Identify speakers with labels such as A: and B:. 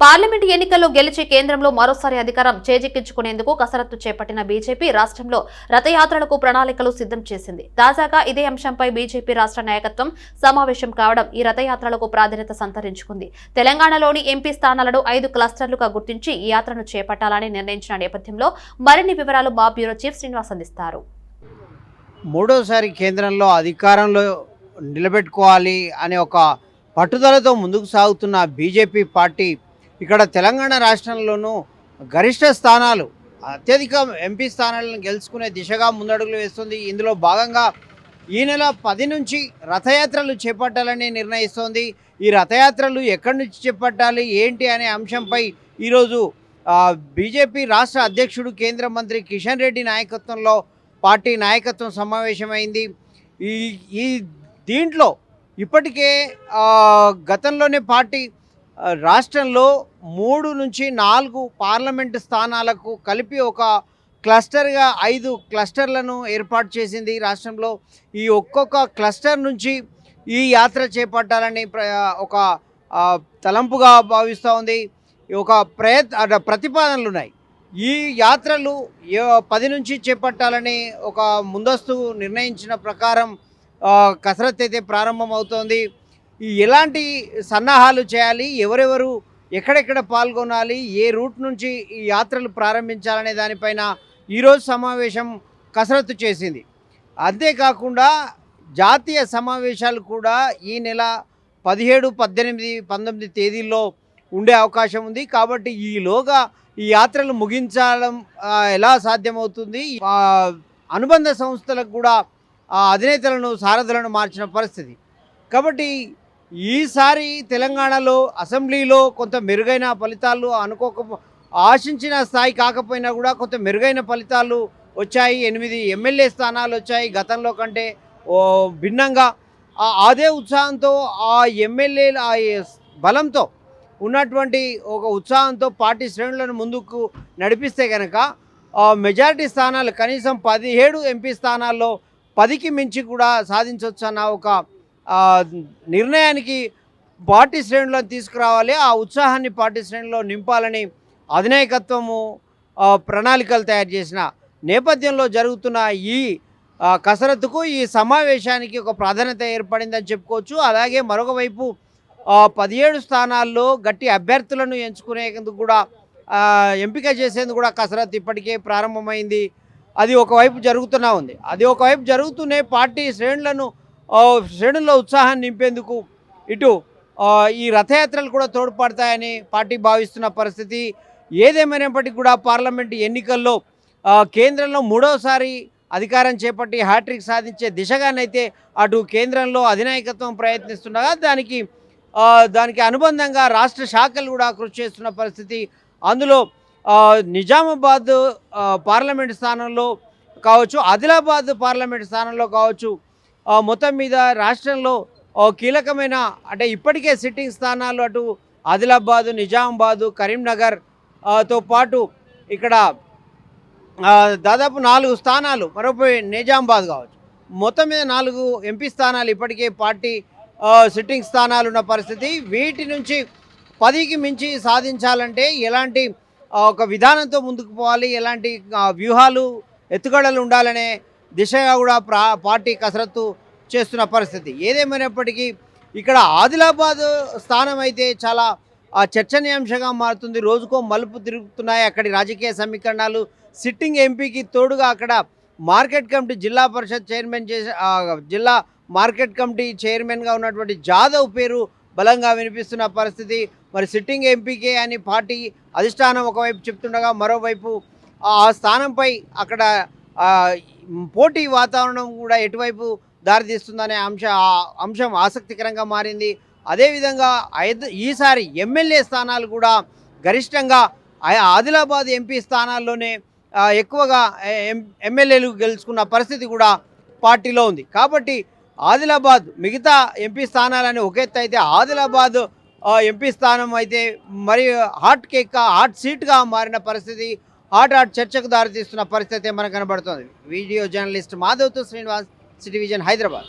A: Parliament ఎన్నికల్లో గెలిచి కేంద్రంలో మరోసారి అధికారం చేజిక్కించుకునేందుకు కసరత్తు చేపట్టిన బీజేపీ రాష్ట్రంలో రథయాత్రలకు ప్రణాళికలు సిద్ధం చేసింది. తాజాగా ఇదే అంశంపై బీజేపీ రాష్ట్ర నాయకత్వం సమావేశం కావడం ఈ రథయాత్రలకు ప్రాధాన్యత సంతరించుకుంది. తెలంగాణలోని ఎంపీ స్థానాలను ఐదు క్లస్టర్లుగా గుర్తించి ఈ యాత్రను చేపట్టాలని నిర్ణయించిన నేపథ్యంలో మరిన్ని వివరాలు మా బ్యూరో చీఫ్ శ్రీనివాస్ అందిస్తారు.
B: మూడోసారి కేంద్రంలో అధికారంలో నిలబెట్టుకోవాలి అనే ఒక పట్టుదలతో ముందుకు సాగుతున్న బీజేపీ పార్టీ ఇక్కడ తెలంగాణ రాష్ట్రంలోనూ గరిష్ట స్థానాలు అత్యధిక ఎంపీ స్థానాలను గెలుచుకునే దిశగా ముందడుగులు వేస్తుంది. ఇందులో భాగంగా ఈ నెల పది నుంచి రథయాత్రలు చేపట్టాలని నిర్ణయిస్తోంది. ఈ రథయాత్రలు ఎక్కడి నుంచి చేపట్టాలి ఏంటి అనే అంశంపై ఈరోజు బీజేపీ రాష్ట్ర అధ్యక్షుడు కేంద్ర మంత్రి కిషన్ రెడ్డి నాయకత్వంలో పార్టీ నాయకత్వం సమావేశమైంది. ఈ ఈ దీంట్లో ఇప్పటికే గతంలోనే పార్టీ రాష్ట్రంలో మూడు నుంచి నాలుగు పార్లమెంటు స్థానాలకు కలిపి ఒక క్లస్టర్గా ఐదు క్లస్టర్లను ఏర్పాటు చేసింది రాష్ట్రంలో. ఈ ఒక్కొక్క క్లస్టర్ నుంచి ఈ యాత్ర చేపట్టాలని ప్ర- ఒక తలంపుగా భావిస్తూ ఉంది. ఒక ప్రయత్ ప్రతిపాదనలు ఉన్నాయి. ఈ యాత్రలు ఏ- పది నుంచి చేపట్టాలని ఒక ముందస్తు నిర్ణయించిన ప్రకారం కసరత్ అయితే ప్రారంభమవుతోంది. ఎలాంటి సన్నాహాలు చేయాలి? ఎవరెవరు ఎక్కడెక్కడ పాల్గొనాలి? ఏ రూట్ నుంచి ఈ యాత్రలు ప్రారంభించాలనే దానిపైన ఈరోజు సమావేశం కసరత్తు చేసింది. అంతేకాకుండా జాతీయ సమావేశాలు కూడా ఈ నెల పదిహేడు పద్దెనిమిది పంతొమ్మిది తేదీల్లో ఉండే అవకాశం ఉంది. కాబట్టి ఈలోగా ఈ యాత్రలు ముగించడం ఎలా సాధ్యమవుతుంది? అనుబంధ సంస్థలకు కూడా అధినేతలను సారథులను మార్చిన పరిస్థితి. కాబట్టి ఈసారి తెలంగాణలో అసెంబ్లీలో కొంత మెరుగైన ఫలితాలు అనుకోక ఆశించిన స్థాయి కాకపోయినా కూడా కొంత మెరుగైన ఫలితాలు వచ్చాయి. ఎనిమిది ఎమ్మెల్యే స్థానాలు వచ్చాయి. గతంలో కంటే ఓ భిన్నంగా. ఆ- అదే ఉత్సాహంతో ఆ ఎమ్మెల్యేల ఆ బలంతో ఉన్నటువంటి ఒక ఉత్సాహంతో పార్టీ శ్రేణులను ముందుకు నడిపిస్తే కనుక మెజారిటీ స్థానాలు కనీసం పదిహేడు ఎంపీ స్థానాల్లో పదికి మించి కూడా సాధించవచ్చు అన్న ఒక నిర్ణయానికి పార్టీ శ్రేణులను తీసుకురావాలి ఆ ఉత్సాహాన్ని పార్టీ శ్రేణుల్లో నింపాలని అధినాయకత్వము ప్రణాళికలు తయారు చేసిన నేపథ్యంలో జరుగుతున్న ఈ కసరత్తుకు ఈ సమావేశానికి ఒక ప్రాధాన్యత ఏర్పడిందని చెప్పుకోవచ్చు. అలాగే మరొక వైపు పదిహేడు స్థానాల్లో గట్టి అభ్యర్థులను ఎంచుకునేందుకు కూడా ఎంపిక చేసేందుకు కూడా కసరత్తు ఇప్పటికే ప్రారంభమైంది. అది ఒకవైపు జరుగుతూనే ఉంది. అది ఒకవైపు జరుగుతూనే పార్టీ శ్రేణులను శ్రేణుల్లో ఉత్సాహాన్ని నింపేందుకు ఇటు ఈ రథయాత్రలు కూడా తోడ్పడతాయని పార్టీ భావిస్తున్న పరిస్థితి. ఏదేమైనప్పటికీ కూడా పార్లమెంటు ఎన్నికల్లో కేంద్రంలో మూడవసారి అధికారం చేపట్టి హ్యాట్రిక్ సాధించే దిశగానైతే అటు కేంద్రంలో అధినాయకత్వం ప్రయత్నిస్తుండగా దానికి దానికి అనుబంధంగా రాష్ట్ర శాఖలు కూడా కృషి చేస్తున్న పరిస్థితి. అందులో నిజామాబాద్ పార్లమెంట్ స్థానంలో కావచ్చు ఆదిలాబాద్ పార్లమెంట్ స్థానంలో కావచ్చు మొత్తం మీద రాష్ట్రంలో కీలకమైన అంటే ఇప్పటికే సిట్టింగ్ స్థానాలు అటు ఆదిలాబాదు నిజామాబాదు కరీంనగర్తో పాటు ఇక్కడ దాదాపు నాలుగు స్థానాలు మరొక నిజామాబాద్ కావచ్చు. మొత్తం మీద నాలుగు ఎంపీ స్థానాలు ఇప్పటికే పార్టీ సిట్టింగ్ స్థానాలు ఉన్న పరిస్థితి. వీటి నుంచి పదికి మించి సాధించాలంటే ఎలాంటి ఒక విధానంతో ముందుకు పోవాలి ఎలాంటి వ్యూహాలు ఎత్తుగడలు ఉండాలనే దిశగా కూడా పార్టీ కసరత్తు చేస్తున్న పరిస్థితి. ఏదేమైనప్పటికీ ఇక్కడ ఆదిలాబాద్ స్థానం అయితే చాలా చర్చనీయాంశంగా మారుతుంది. రోజుకో మలుపు తిరుగుతున్నాయి. అక్కడి రాజకీయ సమీకరణాలు. సిట్టింగ్ ఎంపీకి తోడుగా అక్కడ మార్కెట్ కమిటీ జిల్లా పరిషత్ చైర్మన్ చేసే జిల్లా మార్కెట్ కమిటీ చైర్మన్గా ఉన్నటువంటి జాదవ్ పేరు బలంగా వినిపిస్తున్న పరిస్థితి. మరి సిట్టింగ్ ఎంపీకే అని పార్టీ అధిష్టానం ఒకవైపు చెప్తుండగా మరోవైపు ఆ స్థానంపై అక్కడ పోటీ వాతావరణం కూడా ఎటువైపు దారితీస్తుందనే అంశ ఆ అంశం ఆసక్తికరంగా మారింది. అదేవిధంగా ఐదు ఈసారి ఎమ్మెల్యే స్థానాలు కూడా గరిష్టంగా ఆదిలాబాద్ ఎంపీ స్థానాల్లోనే ఎక్కువగా ఎమ్మెల్యేలు గెలుచుకున్న పరిస్థితి కూడా పార్టీలో ఉంది. కాబట్టి ఆదిలాబాద్ మిగతా ఎంపీ స్థానాలని ఒక ఎత్తు అయితే ఆదిలాబాద్ ఎంపీ స్థానం అయితే మరి హాట్ కేక్ హాట్ సీట్గా మారిన పరిస్థితి హాట్ హాట్ చర్చకు దారితీస్తున్న పరిస్థితి మనకు కనబడుతుంది. వీడియో జర్నలిస్ట్ మాధవ్తో శ్రీనివాస్ సిటీ విజన్ హైదరాబాద్.